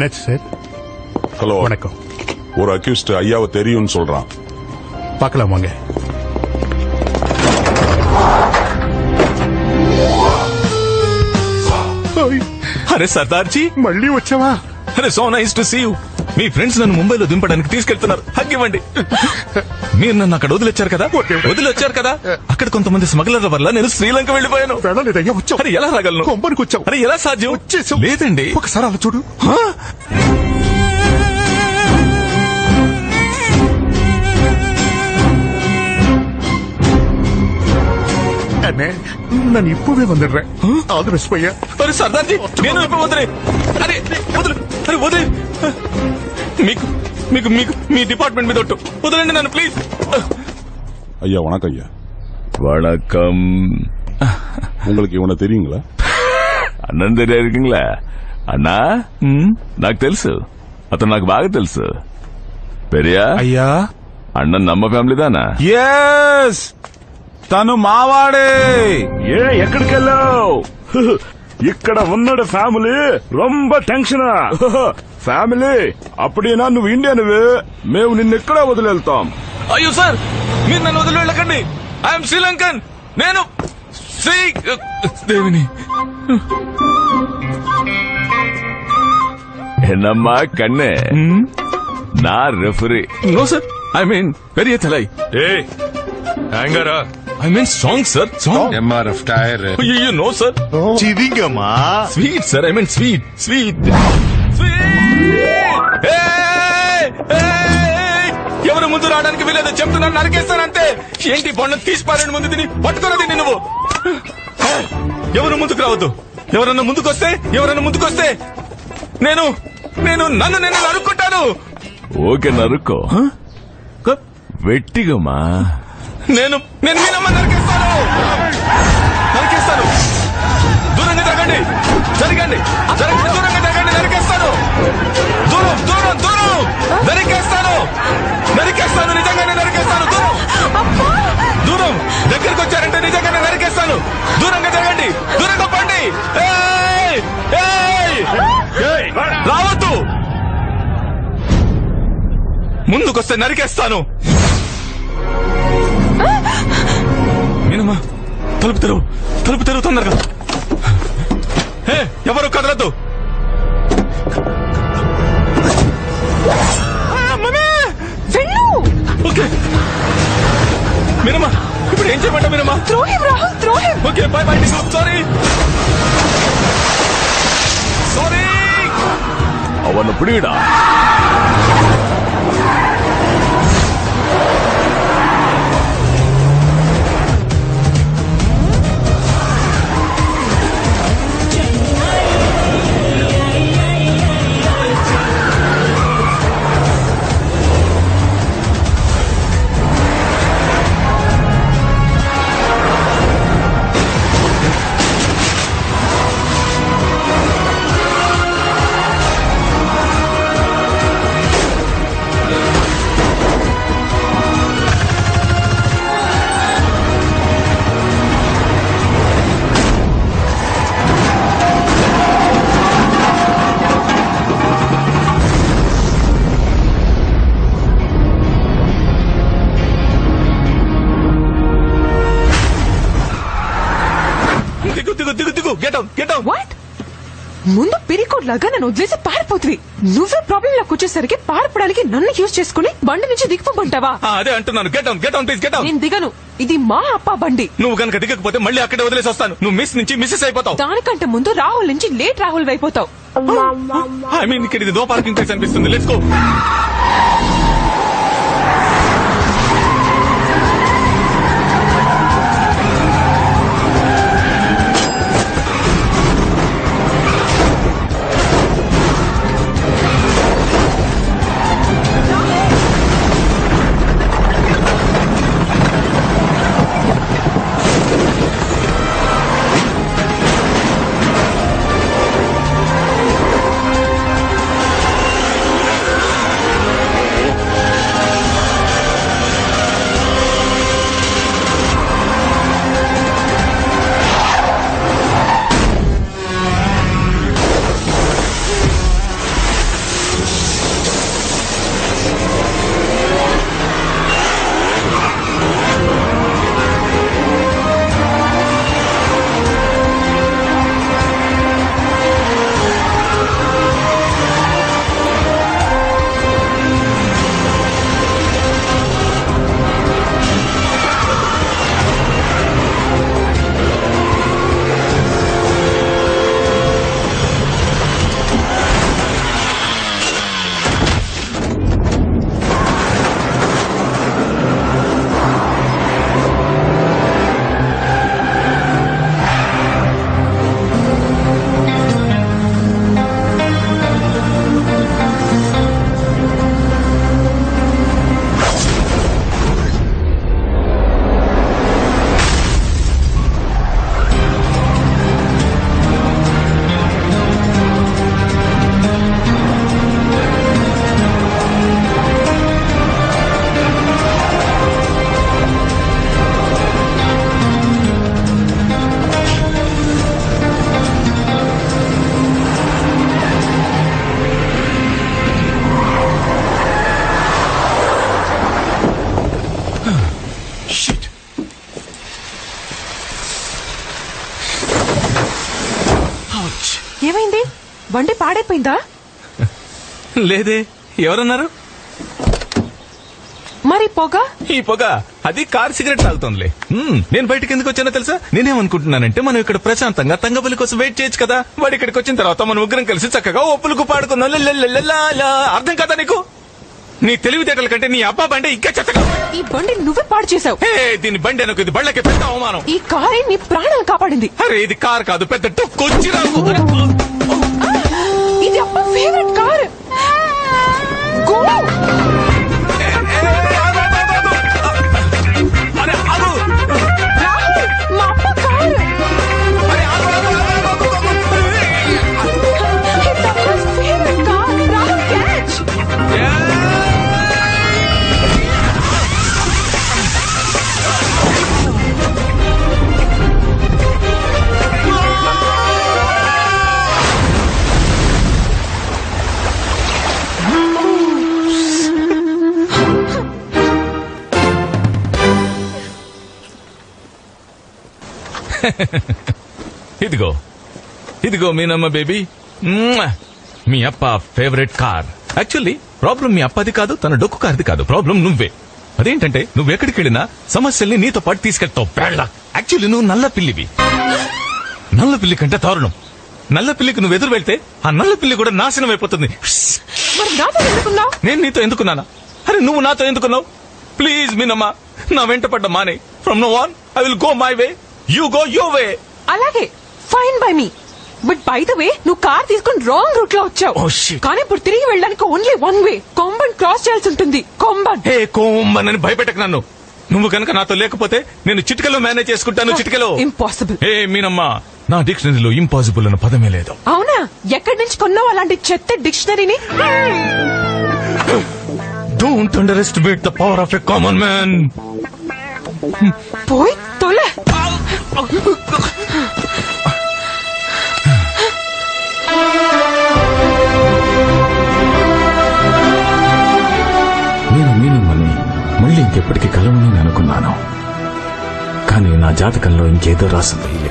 என்னாச்சு sir hello வணக்கம் ஒரு அக்யூஸ்ட் ஐயாவை தெரியும்னு சொல்றான் பார்க்கலாம் வாங்க అరే సర్దార్జీ మళ్ళీ వచ్చావా అరే so nice to see you me friends నన్ను ముంబైలో దింపడానికి తీసుకెళ్తున్నారు. హగ్గివ్వండి. మీరు నన్ను అక్కడ వదిలొచ్చారు కదా? వదిలొచ్చారు కదా? అక్కడ కొంతమంది స్మగ్లర్ల వల్ల నేను శ్రీలంక వెళ్ళిపోయాను. అరే ఎలా రాగలను? కొంపనికి వచ్చావు. ఎలా సాధ్యం? వచ్చేసి లేదండి. ఒకసారి అలా చూడు. నన్ను ఇప్పుడే ಬಂದಿಡ್ರೆ ಆದ್ರೆ ಸ್ಪಯ್ಯ ಸರಿ ಸರ್ದಾರ್ಜಿ నేను ఇప్పుడు వందరే అరే వదిలే అరే వదిలే మీకు మీకు మీకు మీ డిపార్ట్మెంట్ మీద ఒట్టు. వదలండి నన్ను ప్లీజ్. ஐயா வணக்கம் ஐயா வணக்கம் உங்களுக்கு இவனை தெரியுங்களா అన్నం తెరియా ఇరుకుంగ్లా అన్నా నాకు తెలుసు. అతను నాకు బాగా తెలుసు. పెరియా? అయ్యా? అన్న నమ్మ ఫ్యామిలీదానా ఎస్ తను మావాడే! ఏ ఎక్కడికి వెళ్ళావు ఇక్కడ ఉన్నాడు ఫ్యామిలీ రొంబ టెన్షన్ ఫ్యామిలీ అప్పుడేనా నువ్వు ఇండియన్వి మేము నిన్ను ఇక్కడే వదిలేళ్తాం అయ్యో సార్ మీరు నన్ను వదిలి వెళ్ళకండి ఐఎమ్ శ్రీలంకన్ నేను శ్రీ దేవిని என்னம்மா கண்ணு நான் referee no sir I mean very Thalai A హ్యాంగరా? I mean song sir. Song. MRF tyre అయ్యో no sir. చివింగమ్మా? Sweet sir. I mean sweet sweet ఎవరు ముందు రావడానికి వీలేదు చెప్తున్నాను నరికేస్తాను అంతే. ఏంటి బొండ? తీసి పారేడు ముందు తిని పట్టుకోరా దీన్ని నువ్వు. ఎవరు ముందుకు రావద్దు? ఎవరన్నా ముందుకొస్తే? ఎవరన్నా ముందుకొస్తే? నేను నేను నన్ను నేను నరుక్కుంటాను. ఓకే నరుక్కో. వెట్టిగమ్మా. నేను నేను మీనమ్మ నరికేస్తాను నరికేస్తాను దూరంగా జరగండి జరగండి. జరగండి దూరంగా జరగండి నరికేస్తాను. దూరం దూరం దూరం. నరికేస్తాను. నరికేస్తాను నిజంగానే నరికేస్తాను. దూరం. దూరం. దగ్గరికి వచ్చారంటే నిజంగానే నరికేస్తాను. దూరంగా జరగండి దూరంగా పండి! రావద్దు. ముందుకొస్తే నరికేస్తాను. తలుపు తెరువు. తలుపు తెరువు తొందరగా. హే ఎవరు కదలద్దు? ఓకే. మీనమ్మా ఇప్పుడు ఏం చేయమంటా మీనమ్మా? Throw him Rahul throw him okay bye bye sorry sorry అవన్న పుడివిడా దిగు దిగు దిగు దిగు. Get out get out what ముందు పిరికోడ్ లాగా నన్ను వదిలేసి పారిపోతుంది. నువ్వే ప్రాబ్లం లోకి వచ్చేసరికి పారిపోవడానికి నన్ను యూజ్ చేసుకుని బండి నుంచి దిగిపోమంటావా? అదే అంటున్నాను. Get out get out please get out నేను దిగను. ఇది మా అప్ప బండి. నువ్వు కనుక దిగకపోతే మళ్ళీ అక్కడే వదిలేసి వస్తాను. నువ్వు మిస్ నుంచి మిస్సెస్ అయిపోతావు. దానికంటే ముందు రాహుల్ నుంచి లేట్ రాహుల్ అయిపోతావు ఐ మీన్ ఇక్కడ ఇది నో పార్కింగ్ ప్లేస్ అనిపిస్తుంది. లెట్స్ గో బండి పాడైపోయిందా? లేదే ఎవరన్నారు? మరి పొగ? ఈ పొగ అది కార్ సిగరెట్ తాగుతోందిలే. మ్మ్, నేను బయటకు ఎందుకు వచ్చానో తెలుసా? నేనేమనుకుంటున్నానంటే మనం ఇక్కడ ప్రశాంతంగా తంగబలి కోసం వెయిట్ చేయొచ్చు కదా. వాడు ఇక్కడికి వచ్చిన తర్వాత మనం ముగ్గురం కలిసి చక్కగా ఒప్పులకు లల్లల్లల్లా. అర్థం కదా నీకు? నీ తెలివితేటల కంటే నీ అబ్బా బండి ఇంకా చెత్తగా. ఈ బండి నువ్వే పాడు చేసావు హే దీని బండి అనుకో ఇది బళ్ళకి పెద్ద అవమానం. ఈ కారే నీ ప్రాణాలు కాపాడింది. అరే ఇది కార్ కాదు పెద్ద డొక్కొచ్చిరా ఇది అప్ప ఫేవరెట్ కార్ గో ఇదిగో. ఇదిగో మీనమ్మ బేబీ. మీ అప్ప ఫేవరెట్ కార్. యాక్చువల్లీ ప్రాబ్లం మీ అప్పది కాదు తన డొక్కు కార్ది కాదు. ప్రాబ్లం నువ్వే. అదేంటంటే నువ్వు ఎక్కడికి వెళ్ళినా సమస్యల్ని నీతో పాటు తీసుకెళ్తావు. పేళ్ళ యాక్చువల్లీ నువ్వు నల్ల పిల్లివి. నల్ల పిల్లి కంటే దారుణం. నల్ల పిల్లికి నువ్వు ఎదురు వెళ్తే ఆ నల్ల పిల్లి కూడా నాశనం అయిపోతుంది. నేను నీతో ఎందుకున్నానా? అరే నువ్వు నాతో ఎందుకున్నావు? ప్లీజ్ మీనమ్మ నా వెంట పడ్డ మానే. From now on I will go my way you go your way అలాగే fine by me but by the way నువ్వు కార్ తీసుకుని రాంగ్ రూట్లో వచ్చావు. Oh, shit. కానీ ఇప్పుడు తిరిగి వెళ్ళడానికి ఓన్లీ వన్ వే కొంబన్ క్రాస్ చేయాల్సి ఉంటుంది. కొంబన్. హే కోమ్మనని భయపెట్టకు నన్ను. నువ్వు కనుక నాతో లేకపోతే నేను చిటికలో మేనేజ్ చేసుకుంటాను చిటికలో. ఇంపాసిబుల్ హే మీనమ్మా నా డిక్షనరీలో ఇంపాసిబుల్ అన్న పదమే లేదు. అవునా? ఎక్కడి నుంచి కొన్నావు అలాంటి చెత్త డిక్షనరీని don't underestimate the power of a common man పోయి తొలే. నేను మీనమ్మల్ని మళ్ళీ ఇంకెప్పటికీ కలవని అనుకున్నాను. కానీ నా జాతకంలో ఇంకేదో రాసింది ఈ